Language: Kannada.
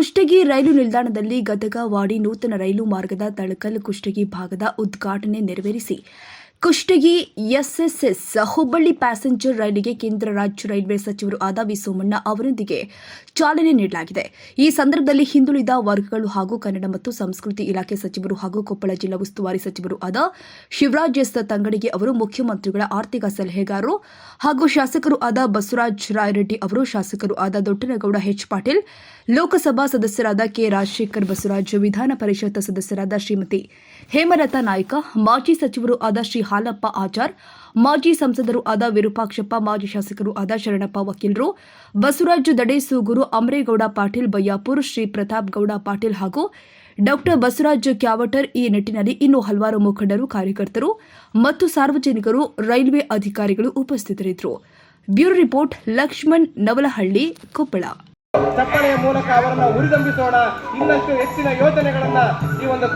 ಕುಷ್ಟಗಿ ರೈಲು ನಿಲ್ದಾಣದಲ್ಲಿ ಗದಗ ವಾಡಿ ನೂತನ ರೈಲು ಮಾರ್ಗದ ತಳಕಲ್ ಕುಷ್ಟಗಿ ಭಾಗದ ಉದ್ಘಾಟನೆ ನೆರವೇರಿಸಿ ಕುಷ್ಟಗಿ ಎಸ್ಎಸ್ಎಸ್ ಹುಬ್ಬಳ್ಳಿ ಪ್ಯಾಸೆಂಜರ್ ರೈಲಿಗೆ ಕೇಂದ್ರ ರಾಜ್ಯ ರೈಲ್ವೆ ಸಚಿವರು ಆದ ವಿ ಸೋಮಣ್ಣ ಅವರೊಂದಿಗೆ ಚಾಲನೆ ನೀಡಲಾಗಿದೆ. ಈ ಸಂದರ್ಭದಲ್ಲಿ ಹಿಂದುಳಿದ ವರ್ಗಗಳು ಹಾಗೂ ಕನ್ನಡ ಮತ್ತು ಸಂಸ್ಕೃತಿ ಇಲಾಖೆ ಸಚಿವರು ಹಾಗೂ ಕೊಪ್ಪಳ ಜಿಲ್ಲಾ ಉಸ್ತುವಾರಿ ಸಚಿವರು ಆದ ಶಿವರಾಜ್ ಎಸ್. ತಂಗಡಿಗೆ ಅವರು ಮುಖ್ಯಮಂತ್ರಿಗಳ ಆರ್ಥಿಕ ಸಲಹೆಗಾರರು ಹಾಗೂ ಶಾಸಕರು ಆದ ಬಸವರಾಜ್ ರಾಯರೆಡ್ಡಿ ಅವರು ಶಾಸಕರು ಆದ ದೊಡ್ಡನಗೌಡ ಎಚ್. ಪಾಟೀಲ್, ಲೋಕಸಭಾ ಸದಸ್ಯರಾದ ಕೆ. ರಾಜಶೇಖರ್ ಬಸವರಾಜ್, ವಿಧಾನ ಪರಿಷತ್ ಸದಸ್ಯರಾದ ಶ್ರೀಮತಿ ಹೇಮಲತಾ ನಾಯ್ಕ, ಮಾಜಿ ಸಚಿವರು ಆದ ಶ್ರೀ ಹಾಲಪ್ಪ ಆಚಾರ್, ಮಾಜಿ ಸಂಸದರು ಆದ ವಿರೂಪಾಕ್ಷಪ್ಪ, ಮಾಜಿ ಶಾಸಕರು ಆದ ಶರಣಪ್ಪ ವಕೀಲರು, ಬಸವರಾಜ ದಡೇಸೂಗುರು ಅಮರೇಗೌಡ ಪಾಟೀಲ್ ಬಯ್ಯಾಪುರ್ ಶ್ರೀ ಪ್ರತಾಪ್ ಗೌಡ ಪಾಟೀಲ್ ಹಾಗೂ ಡಾಕ್ಟರ್ ಬಸವರಾಜ ಕ್ಯಾವಟರ್ ಈ ನಿಟ್ಟಿನಲ್ಲಿ ಇನ್ನೂ ಹಲವಾರು ಮುಖಂಡರು, ಕಾರ್ಯಕರ್ತರು ಮತ್ತು ಸಾರ್ವಜನಿಕರು, ರೈಲ್ವೆ ಅಧಿಕಾರಿಗಳು ಉಪಸ್ಥಿತರಿದ್ದರು. Bureau report, Laxman Navalahalli, Koppal. ಮೂಲಕ ಅವರನ್ನು ಹುರಿದಂಬಿಸೋಣ. ಇನ್ನಷ್ಟು ಹೆಚ್ಚಿನ ಯೋಜನೆಗಳನ್ನ ಈ ಒಂದು